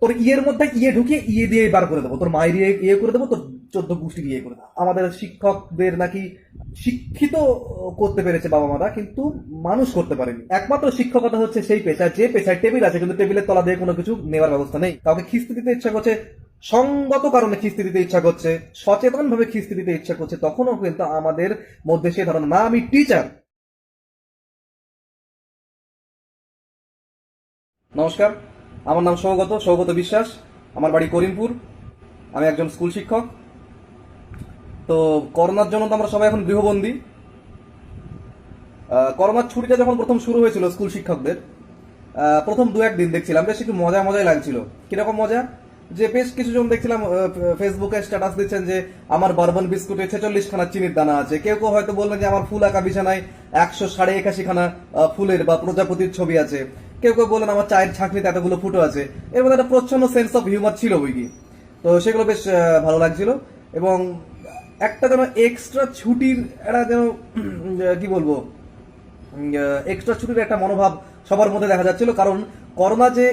তোর ইয়ের মধ্যে ইয়ে ঢুকিয়ে ইয়ে দিয়ে বার করে দেবো। তোর মায়ের ইয়ে ইয়ে করে দেবো, তোর চোদ্দ গোষ্ঠীর ইয়ে করে দেবো। আমাদের শিক্ষকদের নাকি শিক্ষিত করতে পেরেছে বাবা মারা কিন্তু মানুষ করতে পারেনি। একমাত্র শিক্ষকতা হচ্ছে সেই পেশা যে পেশায় টেবিল আছে, কিন্তু টেবিলের তলা দিয়ে কোনো কিছু নেওয়ার ব্যবস্থা নেই। কাউকে খিস্তি দিতে ইচ্ছা করছে, সঙ্গত কারণে খিস্তি দিতে ইচ্ছা করছে সচেতন ভাবে খিস্তি দিতে ইচ্ছা করছে, তখনও কিন্তু আমাদের মধ্যে সে ধরনের না, আমি টিচার নমস্কার। আমার নাম সৌগত সৌগত বিশ্বাস। আমার বাড়ি করিমপুর। আমি একজন স্কুল শিক্ষক। তো করোনার জন্য তো আমরা সবাই এখন গৃহবন্দী। করোনার ছুটিটা যখন প্রথম শুরু হয়েছিল স্কুল শিক্ষকদের প্রথম দু একদিন দেখছিলাম, বেশ একটু মজা মজাই লাগছিল। কীরকম মজা? যে বেশ কিছুজন দেখছিলাম ফেসবুকে স্ট্যাটাস দিচ্ছেন যে আমার বারবন বিস্কুটে ছেচল্লিশ খানা চিনির দানা আছে। কেউ কেউ হয়তো বললেন যে আমার ফুল আঁকা বিছানায় একশো সাড়ে একাশি খানা ফুলের বা প্রজাপতির ছবি আছে। কেউ কেউ বললেন আমার চায়ের ছাঁকনিতে এতগুলো ফুটো আছে। এর মধ্যে একটা প্রচ্ছন্ন সেন্স অফ হিউমার ছিল বই কি তো সেগুলো বেশ ভালো লাগছিল। এবং একটা যেন এক্সট্রা ছুটির একটা যেন কি বলব এক্সট্রা ছুটির একটা মনোভাব সবার মধ্যে দেখা যাচ্ছিল। কারণ করোনা যে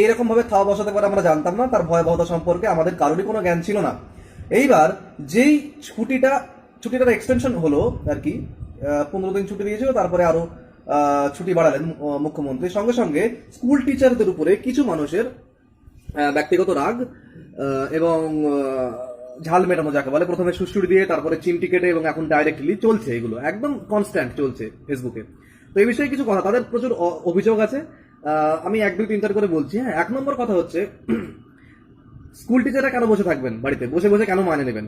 এইরকম ভাবে খাওয়া বসাতে পারে আমরা জানতাম না, তার ভয়াবহতা সম্পর্কে আমাদের কারোরই কোনো জ্ঞান ছিল না। এইবার যেই ছুটিটা, ছুটিটার এক্সটেনশন হলো আর কি পনেরো দিন ছুটি দিয়েছিল, তারপরে আরও ছুটি বাড়ালেন মুখ্যমন্ত্রী। সঙ্গে সঙ্গে স্কুল টিচারদের উপরে কিছু মানুষের ব্যক্তিগত রাগ এবং ঝাল মেটানো যাকে বলে, প্রথমে সুশ্রুড়ি দিয়ে তারপরে চিমটি কেটে এবং এখন ডাইরেক্টলি চলছে এগুলো। একদম কনস্ট্যান্ট চলছে ফেসবুকে। তো এই বিষয়ে কিছু কথা। তাদের প্রচুর অভিযোগ আছে। আমি এক, দুই, তিন, চার করে বলছি হ্যাঁ এক নম্বর কথা হচ্ছে, স্কুল টিচাররা কেন বসে থাকবেন বাড়িতে? বসে বসে কেন মানে নেবেন?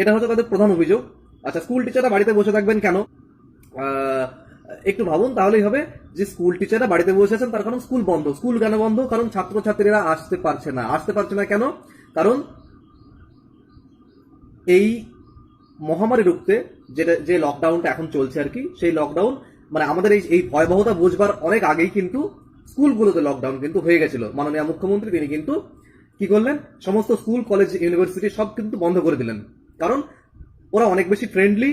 এটা হচ্ছে তাদের প্রধান অভিযোগ। আচ্ছা স্কুল টিচাররা বাড়িতে বসে থাকবেন কেন? একটু ভাবুন, তাহলেই হবে যে স্কুল টিচাররা বাড়িতে বসে আছেন, তার কারণ স্কুল বন্ধ। স্কুল কেন বন্ধ? কারণ ছাত্রছাত্রীরা আসতে পারছে না। আসতে পারছে না কেন? কারণ এই মহামারী রুখতে যেটা, যে লকডাউনটা এখন চলছে আর কি, সেই লকডাউন মানে আমাদের এই এই ভয়াবহতা বুঝবার অনেক আগেই কিন্তু স্কুলগুলোতে লকডাউন কিন্তু হয়ে গেছিল। মাননীয় মুখ্যমন্ত্রী, তিনি কিন্তু কি করলেন? সমস্ত স্কুল কলেজ ইউনিভার্সিটি সব কিন্তু বন্ধ করে দিলেন। কারণ ওরা অনেক বেশি ফ্রেন্ডলি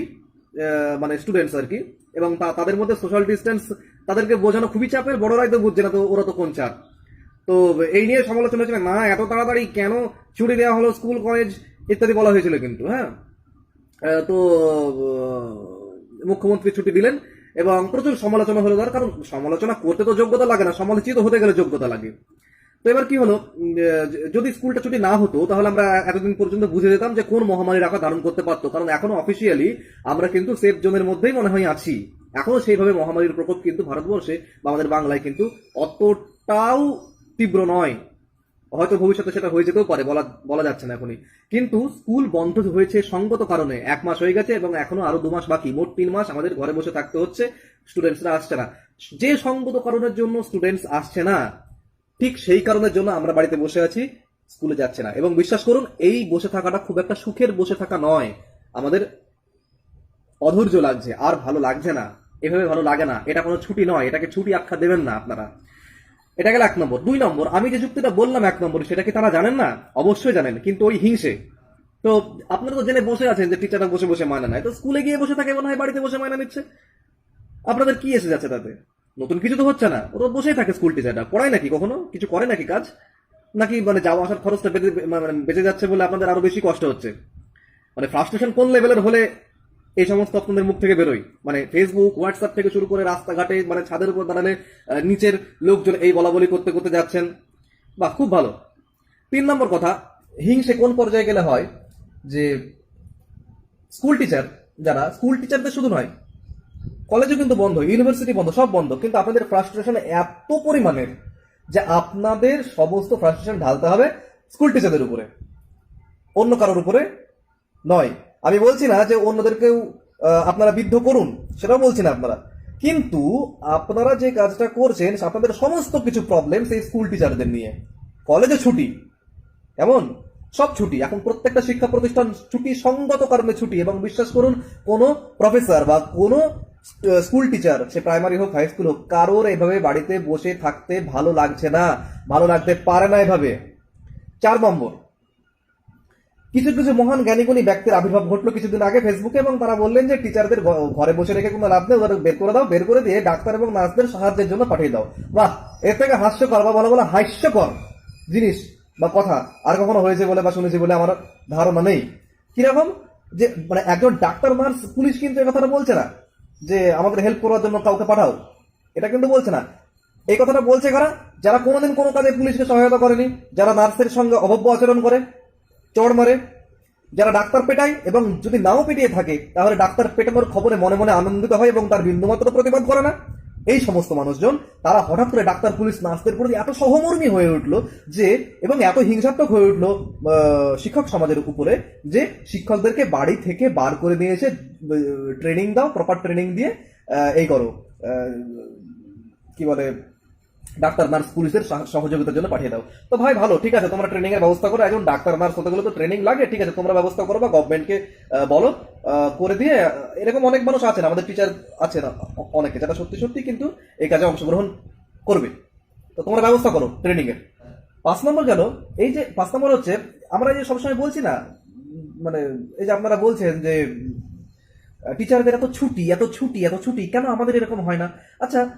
মানে স্টুডেন্টস আর কি। এবং তাদের মধ্যে সোশ্যাল ডিস্টেন্স তাদেরকে বোঝানো খুবই চাপের। বড়রাই তো বুঝছে না তো ওরা তো কোন চাপ। তো এই নিয়ে সমালোচনা হয়েছিল, না, এত তাড়াতাড়ি কেন ছুটি দেওয়া হলো স্কুল কলেজ ইত্যাদি বলা হয়েছিল কিন্তু হ্যাঁ। তো মুখ্যমন্ত্রী ছুটি দিলেন এবং প্রচুর সমালোচনা হলো তার। কারণ সমালোচনা করতে তো যোগ্যতা লাগে না, সমালোচিত হতে গেলে যোগ্যতা লাগে। তো এবার কি হলো? যদি স্কুলটা ছুটি না হতো, তাহলে আমরা এতদিন পর্যন্ত বুঝে যেতাম যে কোন মহামারীর আকার ধারণ করতে পারতো। কারণ এখনও অফিসিয়ালি আমরা কিন্তু সেফ জোনের মধ্যেই মনে হয় আছি। এখনও সেইভাবে মহামারীর প্রকোপ কিন্তু ভারতবর্ষে বা আমাদের বাংলায় কিন্তু অতটাও তীব্র নয়। হয়তো ভবিষ্যতে সেটা হয়ে যেতেও পারে, বলা বলা যাচ্ছে না এখনই। কিন্তু স্কুল বন্ধ হয়েছে সঙ্গত কারণে। এক মাস হয়ে গেছে এবং এখনও আরও দু মাস বাকি। মোট তিন মাস আমাদের ঘরে বসে থাকতে হচ্ছে। স্টুডেন্টসরা আসছে না। যে সঙ্গত কারণের জন্য স্টুডেন্টস আসছে না ঠিক সেই কারণের জন্য আমরা বাড়িতে বসে আছি, স্কুলে যাচ্ছে না। এবং বিশ্বাস করুন, এই বসে থাকাটা খুব একটা সুখের বসে থাকা নয়। আমাদের অধৈর্য লাগছে, আর ভালো লাগছে না। এভাবে ভালো লাগে না, এটা কোনো ছুটি নয়, এটাকে ছুটি আখ্যা দেবেন না আপনারা। এটা গেল এক নম্বর। দুই নম্বর, আমি যে যুক্তিটা বললাম এক নম্বর, সেটা কি তারা জানেন না? অবশ্যই জানেন, কিন্তু ওই হিংসে। তো আপনারা তো জেনে বসে আছেন যে টিচাররা বসে বসে মায়না নেয়। তো স্কুলে গিয়ে বসে থাকে, মনে হয় বাড়িতে বসে মায়না নিচ্ছে। আপনাদের কি এসে যাচ্ছে তাতে? নতুন কিছু তো হচ্ছে না। ওরা বসেই থাকে স্কুল টিচাররা পড়ায় নাকি কখনো? কিছু করে নাকি কাজ? নাকি মানে যাওয়া আসার খরচটা বেঁচে মানে বেঁচে যাচ্ছে বলে আপনাদের আরও বেশি কষ্ট হচ্ছে? মানে ফ্রাস্ট্রেশন কোন লেভেলের হলে এই সমস্ত আপনাদের মুখ থেকে বেরোয়? মানে ফেসবুক হোয়াটসঅ্যাপ থেকে শুরু করে রাস্তাঘাটে মানে ছাদের উপর দাঁড়ালে নিচের লোকজন এই বলা বলি করতে করতে যাচ্ছেন। বাহ, খুব ভালো। তিন নম্বর কথা, হিংসে কোন পর্যায়ে গেলে হয় যে স্কুল টিচার যারা স্কুল টিচারদের শুধু নয় কলেজও কিন্তু বন্ধ ইউনিভার্সিটি বন্ধ, সব বন্ধ। কিন্তু আপনাদের ফ্রাস্ট্রেশন এত পরিমাণের যে আপনাদের সমস্ত ফ্রাস্ট্রেশন ঢালতে হবে স্কুল টিচারদের উপরে। অন্য কারোর উপরে নয়। আমি বলছি না যে অন্যদেরকেও আপনারা বিদ্ধ করুন, সেটাও বলছি না আপনারা। কিন্তু আপনারা যে কাজটা করছেন আপনাদের সমস্ত কিছু প্রবলেম সেই স্কুল টিচারদের নিয়ে। কলেজে ছুটি, এমন? সব ছুটি। এখন প্রত্যেকটা শিক্ষা প্রতিষ্ঠান ছুটি সঙ্গত কারণে ছুটি, এবং বিশ্বাস করুন, কোনো প্রফেসর বা কোনো স্কুল টিচার সে প্রাইমারি হোক হাই স্কুল হোক, কারোর এভাবে বাড়িতে বসে থাকতে ভালো লাগছে না, ভালো লাগতে পারে না এভাবে। চার নম্বর, কিছু কিছু মহান জ্ঞানীগুণী ব্যক্তির আবির্ভাব ঘটলো কিছুদিন আগে ফেসবুকে এবং তারা বললেন যে টিচারদের ঘরে বসে রেখে কোনো লাভ নেই, ওদের বের করে দাও, বের করে দিয়ে ডাক্তার এবং নার্সদের সাহায্যের জন্য পাঠিয়ে দাও। বাহ, এর থেকে হাস্যকর বা বলা বলা হাস্যকর জিনিস বা কথা আর কখনো হয়েছে বলে বা শুনেছি বলে আমার ধারণা নেই। কীরকম? যে মানে একজন ডাক্তার, নার্স, পুলিশ কিন্তু এই কথাটা বলছে না। যে আমাদের হেল্প করার জন্য কাউকে পাঠাও। এটা কিন্তু বলছে না। এই কথাটা বলছে কারা? যারা কোনোদিন কোনো কাজে পুলিশকে সহায়তা করেনি, যারা নার্সের সঙ্গে অভব্য আচরণ করে, চড় মারে, যারা ডাক্তার পেটায় এবং যদি নাও পেটিয়ে থাকে, তাহলে ডাক্তার পেটানোর খবরে মনে মনে আনন্দিত হয় এবং তার বিন্দুমাত্র প্রতিবাদ করে না। এই সমস্ত মানুষজন, তারা হঠাৎ করে ডাক্তার, পুলিশ, নার্সদের প্রতি এত সহমর্মী হয়ে উঠল যে, এবং এত হিংসাত্মক হয়ে উঠল শিক্ষক সমাজের উপরে, যে শিক্ষকদেরকে বাড়ি থেকে বার করে দিয়েছে ট্রেনিং দাও প্রপার ট্রেনিং দিয়ে এই করো কি বলে ডাক্তার নার্স পুলিশের সহযোগিতার জন্য পাঠিয়ে দাও। তো ভাই, ভালো, ঠিক আছে, তোমরা ট্রেনিং এর ব্যবস্থা করো। একজন ডাক্তার নার্স হতে গেলে তো ট্রেনিং লাগে, ঠিক আছে, তোমরা ব্যবস্থা করো বা গভর্নমেন্টকে বলো করে দিয়ে এরকম অনেক মানুষ আছেন, আমাদের টিচার আছে না অ- অনেকে, যারা সত্যি সত্যি কিন্তু এই কাজে অংশগ্রহণ করবে। তো তোমরা ব্যবস্থা করো ট্রেনিং এর। পাঁচ নম্বর গেল, এই যে, পাঁচ নম্বর হচ্ছে, আমরা যে সবসময় বলছি না মানে এই যে আপনারা বলছেন যে টিচারদের এত ছুটি এত ছুটি এত ছুটি, কেন আমাদের এরকম হয় না? আচ্ছা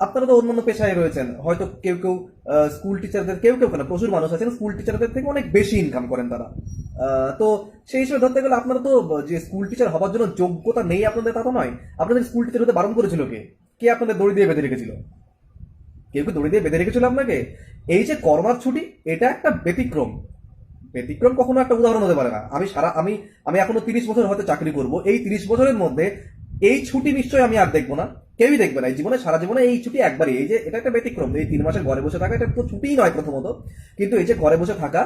আপনারা তো অন্যান্য পেশায় রয়েছেন। হয়তো কেউ কেউ স্কুল টিচারদের কেউ কেউ কেন প্রচুর মানুষ আছেন। স্কুল টিচারদের থেকে অনেক বেশি ইনকাম করেন তারা। তো সেই হিসেবে ধরতে গেলে আপনারা তো, যে স্কুল টিচার হবার জন্য যোগ্যতা নেই আপনাদের, তা তো নয়। আপনাদের স্কুল টিচার হতে বারণ করেছিল কে? কে আপনাদের দড়ি দিয়ে বেঁধে রেখেছিল? কেউ কেউ দড়ি দিয়ে বেঁধে রেখেছিল আপনাকে? এই যে কর্মার ছুটি, এটা একটা ব্যতিক্রম। ব্যতিক্রম কখনো একটা উদাহরণ হতে পারে না। আমি সারা, আমি আমি এখনও তিরিশ বছর হয়তো চাকরি করব। এই তিরিশ বছরের মধ্যে এই ছুটি নিশ্চয়ই আমি আর দেখব না। কেউই দেখবে না। এই জীবনে, সারা জীবনে এই ছুটি একবারই। এই যে, এটা একটা ব্যতিক্রম এই তিন মাসের ঘরে বসে থাকা, এটা তো ছুটিই নয় প্রথমত। কিন্তু এই যে ঘরে বসে থাকা,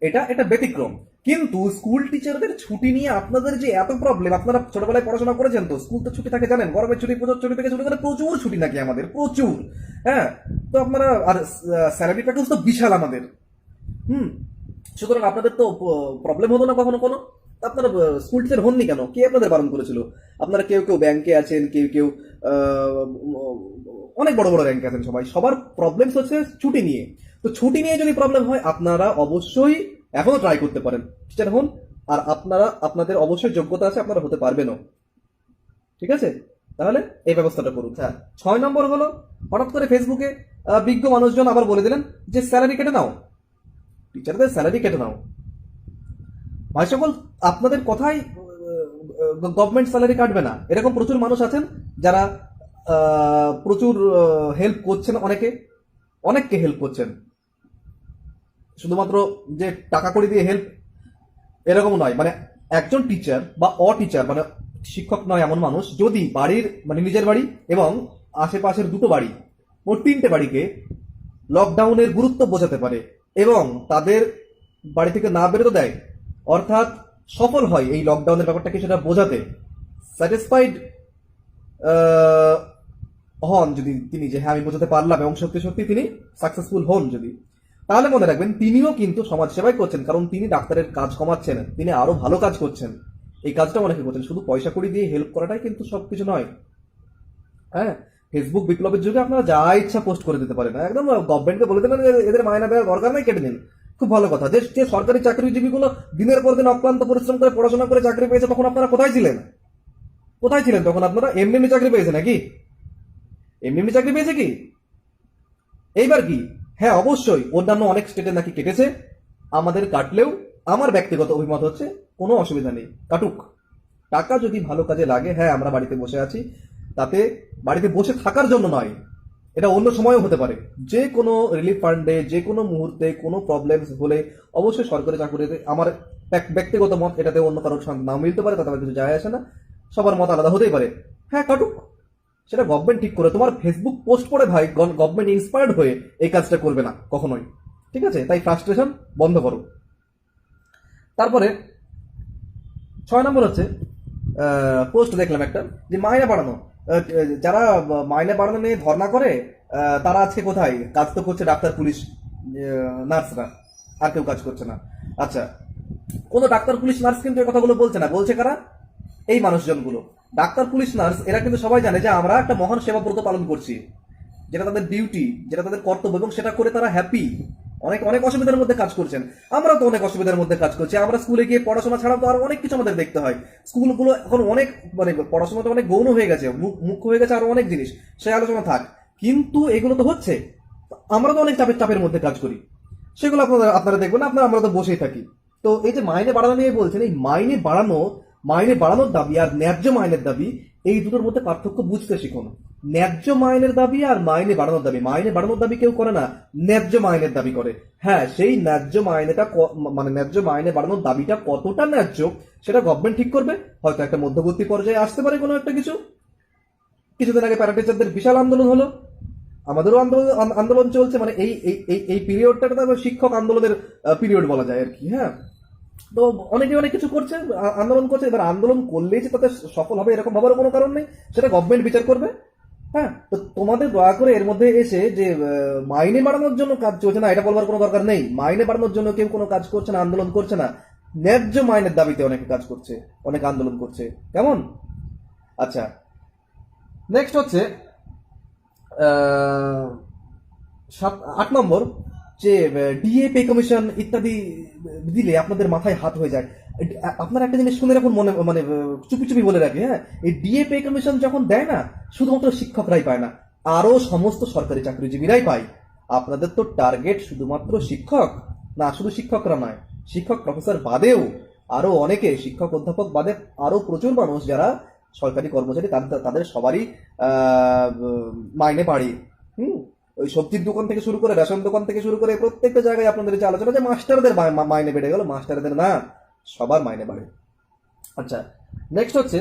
এটা এটা ব্যতিক্রম। কিন্তু স্কুল টিচারদের ছুটি নিয়ে আপনাদের যে এত প্রবলেম আপনারা ছোটবেলায় পড়াশোনা করেছেন তো, স্কুল তো ছুটি থাকে জানেন, গরমের ছুটি, পুজোর ছুটি থেকে শুরু করে প্রচুর ছুটি নাকি আমাদের, প্রচুর। হ্যাঁ? তো আপনারা, আর স্যালারি প্যাকেজ তো বিশাল আমাদের। হুম? সুতরাং আপনাদের তো প্রবলেম হতো না কখনো কোনো? আপনারা স্কুল টিচার হননি কেন? কে আপনাদের বারণ করেছিল? আপনারা কেউ কেউ ব্যাংকে আছেন, কেউ কেউ অনেক বড় বড় র্যাঙ্কে আছেন সবাই। সবার প্রবলেমস হচ্ছে ছুটি নিয়ে। তো ছুটি নিয়ে যদি প্রবলেম হয়, আপনারা অবশ্যই এখনও ট্রাই করতে পারেন। টিচার হন, আর আপনারা, আপনাদের অবশ্যই যোগ্যতা আছে, আপনারা হতে পারবেনও। ঠিক আছে? তাহলে এই ব্যবস্থাটা করুন। হ্যাঁ ছয় নম্বর হলো, হঠাৎ করে ফেসবুকে বিজ্ঞ মানুষজন আবার বলে দিলেন যে স্যালারি কেটে নাও। টিচারদের স্যালারি কেটে নাও। ভাই সকল আপনাদের কথাই গভর্নমেন্ট স্যালারি কাটবে না। এরকম প্রচুর মানুষ আছেন যারা প্রচুর হেল্প করছেন অনেকে। অনেককে হেল্প করছেন। শুধুমাত্র যে টাকা করে দিয়ে হেল্প এরকম নয়। মানে একজন টিচার বা অ টিচার মানে শিক্ষক নয় এমন মানুষ, যদি বাড়ির মানে নিজের বাড়ি এবং আশেপাশের দুটো বাড়ি, মোট তিনটে বাড়িকে লকডাউনের গুরুত্ব বোঝাতে পারে এবং তাদের বাড়ি থেকে না বেরোতে দেয় অর্থাৎ সফল হয় এই লকডাউনের ব্যাপারটাকে সেটা বোঝাতে। স্যাটিসফাইড হন যদি তিনি যে হ্যাঁ আমি বোঝাতে পারলাম এবং সত্যি সত্যি তিনি সাকসেসফুল হন যদি। তাহলে মনে রাখবেন, তিনিও কিন্তু সমাজ সেবাই করছেন, কারণ তিনি ডাক্তারের কাজ কমাচ্ছেন, তিনি আরও ভালো কাজ করছেন। এই কাজটা অনেকে করছেন, শুধু পয়সা কড়ি দিয়ে হেল্প করাটাই কিন্তু সবকিছু নয়। হ্যাঁ ফেসবুক বিপ্লবের যুগে আপনারা যা ইচ্ছা পোস্ট করে দিতে পারেন। একদম গভর্নমেন্টকে বলে দেবেন যে এদের মায়না দেওয়ার দরকার নাই, কেটে দিন। খুব ভালো কথা। যে যে সরকারি চাকরিজীবীগুলো দিনের পর দিন অক্লান্ত পরিশ্রম করে পড়াশোনা করে চাকরি পেয়েছে, তখন আপনারা কোথায় ছিলেন? কোথায় ছিলেন তখন? আপনারা এমনি এমনি চাকরি পেয়েছে নাকি? এমনি এমনি চাকরি পেয়েছে কি? এইবার কি? হ্যাঁ অবশ্যই। অন্যান্য অনেক স্টেটে নাকি কেটেছে। আমাদের কাটলেও আমার ব্যক্তিগত অভিমত হচ্ছে কোনো অসুবিধা নেই। কাটুক। টাকা যদি ভালো কাজে লাগে হ্যাঁ আমরা বাড়িতে বসে আছি। তাতে বাড়িতে বসে থাকার জন্য নয় এটা অন্য সময়ও হতে পারে। যে কোনো রিলিফ ফান্ডে যে কোনো মুহূর্তে কোনো প্রবলেম হলে অবশ্যই সরকারি চাকরিতে আমার ব্যক- ব্যক্তিগত মত এটাতে অন্য কারোর সঙ্গে নাও মিলতে পারে, তাতে কিছু যায় আসে না। সবার মত আলাদা হতেই পারে। হ্যাঁ কাটুক। সেটা গভর্নমেন্ট ঠিক করে। তোমার ফেসবুক পোস্ট পড়ে ভাই গভর্নমেন্ট ইন্সপায়ার্ড হয়ে এই কাজটা করবে না কখনোই। ঠিক আছে? তাই ফ্রাস্ট্রেশন বন্ধ করো। তারপরে ছয় নম্বর হচ্ছে পোস্ট দেখলাম একটা, যে মাইনে বাড়ানো। যারা মাইনে বাড়ানো নিয়ে ধর্ণা করে তারা আজকে কোথায়? কাজ তো করছে ডাক্তার, পুলিশ নার্সরা। আর কেউ কাজ করছে না। আচ্ছা কোনো ডাক্তার, পুলিশ, নার্স কিন্তু এই কথাগুলো বলছে না। বলছে কারা? এই মানুষজনগুলো। ডাক্তার, পুলিশ, নার্স, এরা কিন্তু সবাই জানে যে আমরা একটা মহান সেবা ব্রত পালন করছি। যেটা তাদের ডিউটি, যেটা তাদের কর্তব্য, এবং সেটা করে তারা হ্যাপি অনেক অনেক অসুবিধার মধ্যে কাজ করছেন। আমরা তো অনেক অসুবিধার মধ্যে কাজ করছি। আমরা স্কুলে গিয়ে পড়াশোনা ছাড়াও তো আরও অনেক কিছু আমাদের দেখতে হয়। স্কুলগুলো এখন অনেক মানে পড়াশোনা তো অনেক গৌণ হয়ে গেছে মুখ- মুখ্য হয়ে গেছে আরও অনেক জিনিস। সেই আলোচনা থাক। কিন্তু এগুলো তো হচ্ছে। আমরা তো অনেক চাপের চাপের মধ্যে কাজ করি। সেগুলো আপনারা আপনারা দেখবেন, আপনারা, আমরা তো বসেই থাকি। তো এই যে মাইনে বাড়ানো নিয়ে বলছেন, এই মাইনে বাড়ানো মাইনে বাড়ানোর দাবি আর ন্যায্য মাইনের দাবি, এই দুটোর মধ্যে পার্থক্য বুঝতে শিখুন। ন্যায্য মাইনের দাবি আর মাইনে বাড়ানোর দাবি। মাইনে বাড়ানোর দাবি কেউ করে না, ন্যায্য মাইনের দাবি করে। হ্যাঁ সেই ন্যায্য মাইনেটা মানে ন্যায্য মাইনে বাড়ানোর দাবিটা কতটা ন্যায্য, সেটা গভর্নমেন্ট ঠিক করবে। হয়তো একটা মধ্যবর্তী পর্যায়ে আসতে পারে কোনো একটা কিছু। কিছুদিন আগে প্যারাটিচারদের বিশাল আন্দোলন হলো। আমাদেরও আন্দোলন আন্দোলন চলছে। মানে এই এই এই তো শিক্ষক আন্দোলনের পিরিয়ড বলা যায় আর কি হ্যাঁ। তো অনেকে অনেক কিছু করছে আন্দোলন করছে, এবার আন্দোলন করলেই যে তাতে সফল হবে এরকম ভাবার কোনো কারণ নেই, সেটা গভর্নমেন্ট বিচার করবে। হ্যাঁ তো তোমাদের দয়া করে এর মধ্যে এসে যে মাইনে বাড়ানোর জন্য কাজ চলছে না, এটা বলবার কোনো দরকার নেই। মাইনে বাড়ানোর জন্য কেউ কোনো কাজ করছে না, আন্দোলন করছে না, ন্যায্য মাইনের দাবিতে অনেকে কাজ করছে, অনেক আন্দোলন করছে। কেমন? আচ্ছা নেক্সট হচ্ছে সাত, আট নম্বর। যে ডিএ পে কমিশন ইত্যাদি দিলে আপনাদের মাথায় হাত হয়ে যায়। আপনার একটা জিনিস শুনে রাখুন, মনে মানে চুপি চুপি বলে রাখি হ্যাঁ? এই ডিএ পে কমিশন যখন দেয় না, শুধুমাত্র শিক্ষকরাই পায় না আরও সমস্ত সরকারি চাকরিজীবীরাই পায়। আপনাদের তো টার্গেট শুধুমাত্র শিক্ষক, না, শুধু শিক্ষকরা নয়, শিক্ষক প্রফেসর বাদেও আরও অনেকে, শিক্ষক অধ্যাপক বাদে আরও প্রচুর মানুষ যারা সরকারি কর্মচারী, তাদের সবারই মাইনে বাড়ে ওই সবজির দোকান থেকে শুরু করে রেশন দোকান থেকে শুরু করে প্রত্যেকটা জায়গায় আপনাদের যে আলোচনা যে মাস্টারদের মাইনে বেড়ে গেল, মাস্টারদের না, সবার মাইনে বাড়ে। আচ্ছা নেক্সট হচ্ছে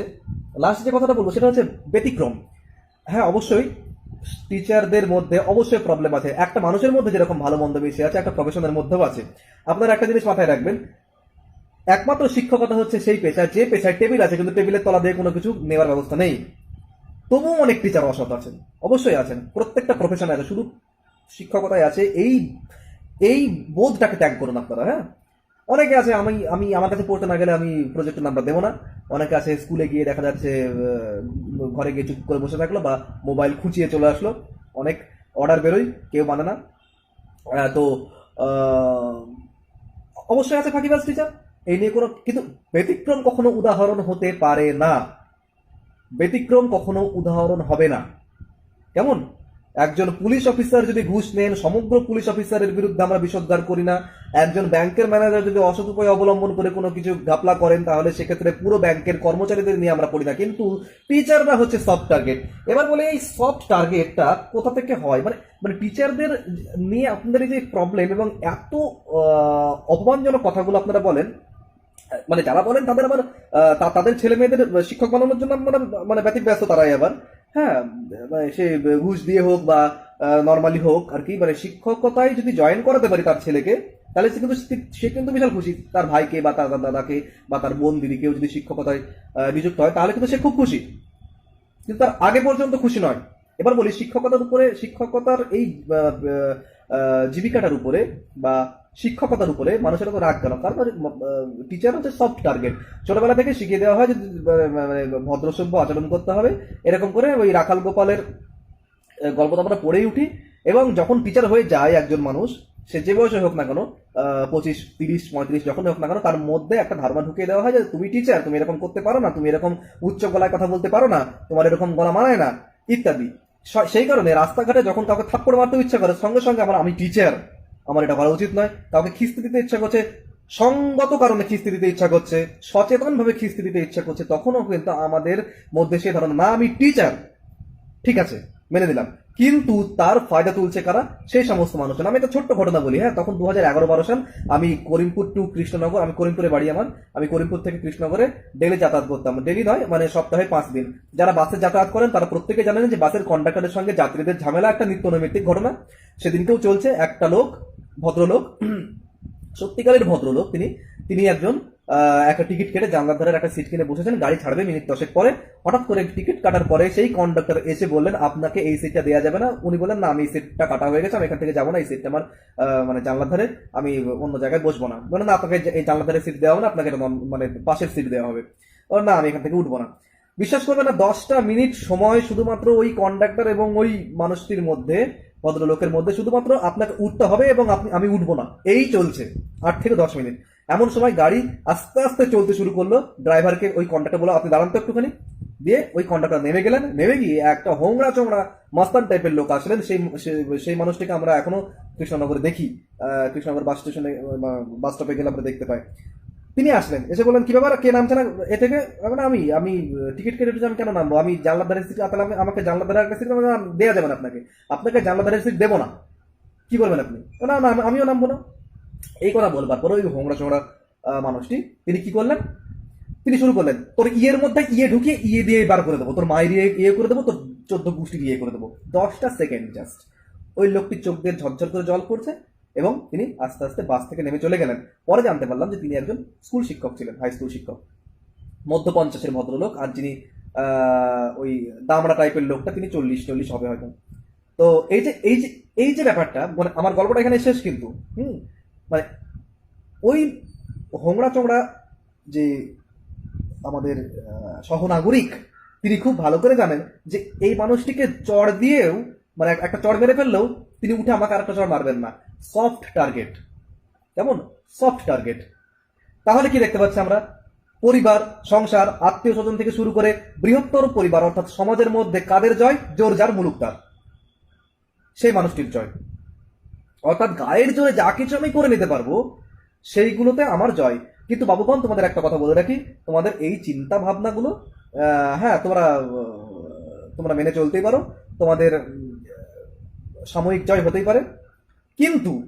লাস্ট যে কথাটা বলব সেটা হচ্ছে ব্যতিক্রম। হ্যাঁ অবশ্যই টিচারদের মধ্যে অবশ্যই প্রবলেম আছে। একটা মানুষের মধ্যে যেরকম ভালো মন্দ মিশে আছে, একটা প্রফেশনের মধ্যেও আছে। আপনারা একটা জিনিস মাথায় রাখবেন, একমাত্র শিক্ষকতা হচ্ছে সেই পেশা যে পেশায় টেবিল আছে, কিন্তু টেবিলের তলা দিয়ে কোনো কিছু নেওয়ার ব্যবস্থা নেই। তবুও অনেক টিচার অসৎ আছেন। অবশ্যই আছেন। প্রত্যেকটা প্রফেশনে আছে। শুধু শিক্ষকতায় আছে। এই এই বোধটাকে ত্যাগ করুন আপনারা হ্যাঁ? অনেকে আছে, আমি আমি, আমার কাছে পড়তে না গেলে আমি প্রজেক্টের নাম্বার দেবো না। অনেকে আছে স্কুলে গিয়ে দেখা যাচ্ছে ঘরে গিয়ে চুপ করে বসে থাকল বা মোবাইল খুঁচিয়ে চলে আসলো। অনেক অর্ডার বেরোয়, কেউ মানে না। তো অবশ্যই আছে ফাঁকিবাজ টিচার এই নিয়ে কোনো, কিন্তু ব্যতিক্রম কখনো উদাহরণ হতে পারে না। ব্যতিক্রম কখনো উদাহরণ হবে না। কেমন? একজন পুলিশ অফিসার যদি ঘুষ নেন, সমগ্র পুলিশ অফিসারের বিরুদ্ধে আমরা বিষোদ্গার করি না। একজন ব্যাংকের ম্যানেজার যদি অসৎ উপায় অবলম্বন করে কোনো কিছু ঘাপলা করেন, তাহলে সেক্ষেত্রে পুরো ব্যাংকের কর্মচারীদের নিয়ে আমরা করি না। কিন্তু টিচাররা হচ্ছে সফট টার্গেট এবার বলে, এই সফট টার্গেটটা কোথা থেকে হয়? মানে মানে টিচারদের নিয়ে আপনাদের এই যে প্রবলেম এবং এত অপমানজনক কথাগুলো আপনারা বলেন মানে যারা বলেন তাদের আবার তাদের ছেলে মেয়েদের শিক্ষক বানানোর জন্য মানে মানে ব্যস্ত তারাই আবার। হ্যাঁ মানে সে ঘুষ দিয়ে হোক বা নর্মালি হোক আর কি মানে শিক্ষকতায় যদি জয়েন করাতে পারি তার ছেলেকে, তাহলে সে কিন্তু সে কিন্তু বিশাল খুশি। তার ভাইকে বা তার দাদাকে বা তার বোন দিদিকেও যদি শিক্ষকতায় নিযুক্ত হয়, তাহলে কিন্তু সে খুব খুশি। কিন্তু তার আগে পর্যন্ত খুশি নয়। এবার বলি, শিক্ষকতার উপরে, শিক্ষকতার এই জীবিকাটার উপরে বা শিক্ষকতার উপরে মানুষের তো রাগ কেন? কারণ টিচার হচ্ছে সফট টার্গেট ছোটবেলা থেকে শিখিয়ে দেওয়া হয় যে মানে ভদ্রসভ্য আচরণ করতে হবে। এরকম করে ওই রাখাল গোপালের গল্প তো আমরা পড়েই উঠি। এবং যখন টিচার হয়ে যায় একজন মানুষ, সে যে বয়সে হোক না কেন পঁচিশ, তিরিশ, পঁয়ত্রিশ, যখন হোক না কেন, তার মধ্যে একটা ধারণা ঢুকিয়ে দেওয়া হয় যে, তুমি টিচার তুমি এরকম করতে পারো না, তুমি এরকম উচ্চ গলায় কথা বলতে পারো না, তোমার এরকম গলা মানায় না, ইত্যাদি। সেই কারণে রাস্তাঘাটে যখন কাউকে থাপ্পড় মারতে ইচ্ছা করে, সঙ্গে সঙ্গে আমার আমি টিচার আমার এটা করা উচিত নয়। কাউকে খিস্তি দিতে ইচ্ছা করছে, সঙ্গত কারণে খিস্তি দিতে ইচ্ছা করছে সচেতন ভাবে খিস্তি দিতে ইচ্ছা করছে, তখনও কিন্তু আমাদের মধ্যে সে ধারণা, না, আমি টিচার ঠিক আছে, মেনে দিলাম কিন্তু তার ফায়দা তুলছে কারা? সেই সমস্ত মানুষজন। আমি একটা ছোট্ট ঘটনা বলি হ্যাঁ তখন দু হাজার এগারো বারো সাল আমি করিমপুর টু কৃষ্ণনগর, আমি করিমপুরে বাড়ি আমার, আমি করিমপুর থেকে কৃষ্ণনগরে ডেলি যাতায়াত করতাম। ডেলি নয় মানে সপ্তাহে পাঁচ দিন। যারা বাসে যাতায়াত করেন, তারা প্রত্যেকে জানেন যে বাসের কন্ডাক্টরের সঙ্গে যাত্রীদের ঝামেলা, একটা নিত্য নৈমিত্তিক ঘটনা। সেদিনকেও চলছে, একটা লোক ভদ্রলোক। সত্যিকারের ভদ্রলোক তিনি। তিনি একজন একটা টিকিট কেটে জানলার ধারের একটা সিট কিনে বসেছেন, গাড়ি ছাড়বে মিনিট দশেক পরে। হঠাৎ করে টিকিট কাটার পরে সেই কন্ডাক্টর এসে বললেন, আপনাকে এই সিটটা দেওয়া যাবে না। উনি বললেন, না, আমি এই সিটটা কাটা হয়ে গেছে, আমি এখান থেকে যাব না, এই সিটটা আমার মানে জানলার ধারে, আমি অন্য জায়গায় বসবো না। বলেন না, আপনাকে এই জানলার ধারে সিট দেওয়া হবে না, আপনাকে মানে পাশের সিট দেওয়া হবে। না, আমি এখান থেকে উঠবো না। বিশ্বাস করবে না, দশটা মিনিট সময় শুধুমাত্র ওই কন্ডাক্টর এবং ওই মানুষটির মধ্যে ভদ্রলোকের মধ্যে শুধুমাত্র আপনাকে উঠতে হবে এবং আমি উঠবো না। এই চলছে। আট থেকে দশ মিনিট। এমন সময় গাড়ি আস্তে আস্তে চলতে শুরু করল। ড্রাইভারকে ওই কন্ট্রাক্টর বলো, আপনি দাঁড়ান তো একটুখানি। দিয়ে ওই কন্ডাক্টর নেমে গেলেন। নেমে গিয়ে একটা হোংরা চোংরা মাস্তান টাইপের লোক আসলেন। সেই সেই- মানুষটিকে আমরা এখনও কৃষ্ণনগরে দেখি। কৃষ্ণনগর বাস স্টেশনে বাস স্টপে গেলে আমরা দেখতে পাই। তিনি আসলেন। এসে বললেন, কি ব্যাপার? কে নামছে না? এ থেকে? আমি আমি টিকিট কেটে আমি কেন নামবো? আমি জানলার ধারের সিট তাহলে আমি- আমাকে জানলার ধারের সিট দেওয়া যাবে না আপনাকে। আপনাকে জানলার ধারের সিট দেবো না। কি বলবেন আপনি? না না আমিও নামবো না। এই কথা বলবার পরে ওই হোংরা চোংরা মানুষটি, তিনি কি করলেন? তিনি শুরু করলেন, তোর ইয়ের মধ্যে ইয়ে ঢুকিয়ে ইয়ে দিয়ে বার করে দেবো। তোর মায়ের ইয়ে ইয়ে করে দেবো, তোর চোদ্দ গোষ্ঠী ইয়ে করে দেবো। দশটা সেকেন্ড জাস্ট ওই লোকটির চোখ দিয়ে ঝরঝর করে জল পড়ছে এবং তিনি আস্তে আস্তে বাস থেকে নেমে চলে গেলেন। পরে জানতে পারলাম যে তিনি একজন স্কুল শিক্ষক ছিলেন হাই স্কুল শিক্ষক। মধ্য পঞ্চাশের ভদ্রলোক আর যিনি ওই দামড়া টাইপের লোকটা, তিনি চল্লিশ চল্লিশ হবে হয়তো। তো এই যে এই যে এই যে ব্যাপারটা মানে আমার গল্পটা এখানে শেষ কিন্তু, হুম? মানে ওই হোংরা চোংরা যে আমাদের সহনাগরিক, তিনি খুব ভালো করে জানেন যে এই মানুষটিকে চড় দিয়েও মানে একটা চড় মেরে ফেললেও তিনি উঠে আমাকে আরেকটা চড় মারবেন না। সফট টার্গেট কেমন? সফট টার্গেট তাহলে কি দেখতে পাচ্ছি আমরা? পরিবার, সংসার আত্মীয় স্বজন থেকে শুরু করে বৃহত্তর পরিবার, অর্থাৎ সমাজের মধ্যে কাদের জয়? জোর যার মুলুক তার সেই মানুষটির জয়। অর্থাৎ গায়ের জোরে যা কিছু আমি করে নিতে পারব, সেইগুলোতে আমার জয়। কিন্তু বাবুগণ, তোমাদের একটা কথা বলে রাখি। তোমাদের এই চিন্তা ভাবনাগুলো হ্যাঁ তোমরা তোমরা মেনে চলতেই পারো। তোমাদের সাময়িক জয় হতেই পারে। কিন্তু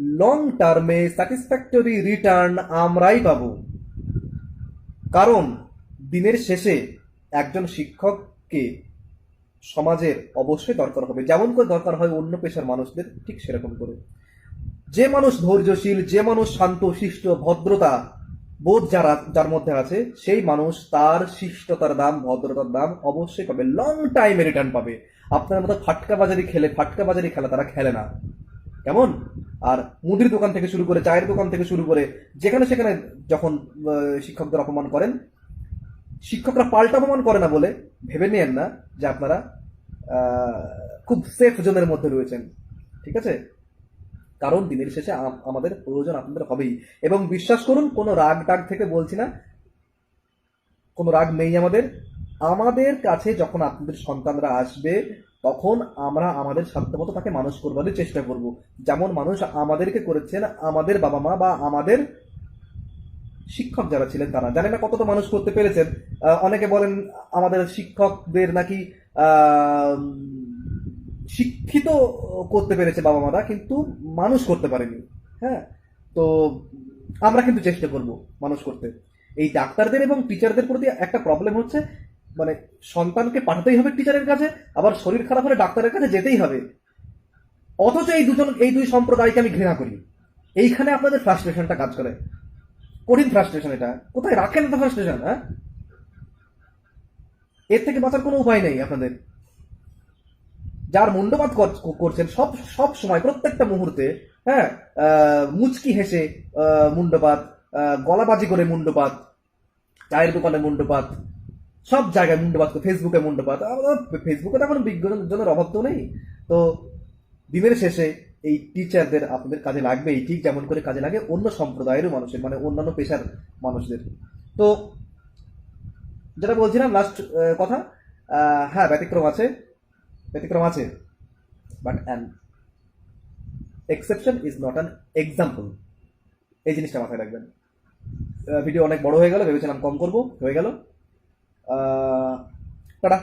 লং টার্মে স্যাটিসফ্যাক্টরি রিটার্ন আমরাই পাবো। কারণ, দিনের শেষে একজন শিক্ষককে সমাজের অবশ্যই দরকার হবে। যেমন করে দরকার হয় অন্য পেশার মানুষদের, ঠিক সেরকম করে। যে মানুষ ধৈর্যশীল, যে মানুষ শান্ত, শিষ্ট, ভদ্রতা, বোধ যারা, যার মধ্যে আছে, সেই মানুষ তার শিষ্টতার দাম, ভদ্রতার দাম অবশ্যই পাবে। লং টাইমে রিটার্ন পাবে। আপনার মতো ফাটকা বাজারি খেলে, ফাটকা বাজারি খেলা তারা খেলে না। কেমন? আর মুদির দোকান থেকে শুরু করে, চায়ের দোকান থেকে শুরু করে, যেখানে সেখানে যখন শিক্ষকদের অপমান করেন, শিক্ষকরা পাল্টা অপমান করে না বলে ভেবে নেন না যে আপনারা খুব সেফ জোনের মধ্যে রয়েছেন। ঠিক আছে? কারণ দিনের শেষে আম- আমাদের প্রয়োজন আপনাদের হবেই। এবং বিশ্বাস করুন, কোনো রাগ টাগ থেকে বলছি না, কোনো রাগ নেই আমাদের। আমাদের কাছে যখন আপনাদের সন্তানরা আসবে, তখন আমরা আমাদের সাধ্যমতো তাকে মানুষ করবারই চেষ্টা করব। যেমন মানুষ আমাদেরকে করেছেন, আমাদের বাবা মা বা আমাদের শিক্ষক যারা ছিলেন তারা। জানি না কতটা মানুষ করতে পেরেছেন? অনেকে বলেন আমাদের শিক্ষকদের নাকি শিক্ষিত করতে পেরেছে বাবা মারা, কিন্তু মানুষ করতে পারেনি। হ্যাঁ? তো আমরা কিন্তু চেষ্টা করব মানুষ করতে। এই ডাক্তারদের এবং টিচারদের প্রতি একটা প্রবলেম হচ্ছে মানে সন্তানকে পাঠাতেই হবে টিচারের কাছে, আবার শরীর খারাপ হলে ডাক্তারের কাছে যেতেই হবে। অথচ এই দুজন, এই দুই সম্প্রদায়কে আমি ঘৃণা করি। এইখানে আপনাদের ফ্রাস্ট্রেশনটা কাজ করে। কঠিন ফ্রাস্ট্রেশন এটা। কোথায় রাখেন তো ফ্রাস্ট্রেশন হ্যাঁ? এর থেকে বাঁচার কোনো উপায় নেই আপনাদের। যার মুন্ডপাত কর- করছেন, সব সব সময়, প্রত্যেকটা মুহূর্তে হ্যাঁ মুচকি হেসে মুন্ডপাত গলাবাজি করে মুন্ডপাত, চায়ের দোকানে মুন্ডপাত সব জায়গায় মুন্ডপাত ফেসবুকে মুন্ডপাত ফেসবুকে তো এখন বিজ্ঞজনের অভাব তো নেই। তো দিনের শেষে এই টিচারদের আপনাদের কাজে লাগবেই ঠিক যেমন করে কাজে লাগে অন্য সম্প্রদায়েরও মানুষের মানে অন্যান্য পেশার মানুষদের। তো যেটা বলছিলাম লাস্ট কথা হ্যাঁ ব্যতিক্রম আছে ব্যতিক্রম আছে। But an exception is not an example এই জিনিসটা মাথায় রাখবেন। ভিডিও অনেক বড় হয়ে গেল, ভেবেছিলাম কম করব, হয়ে গেল। കടാ.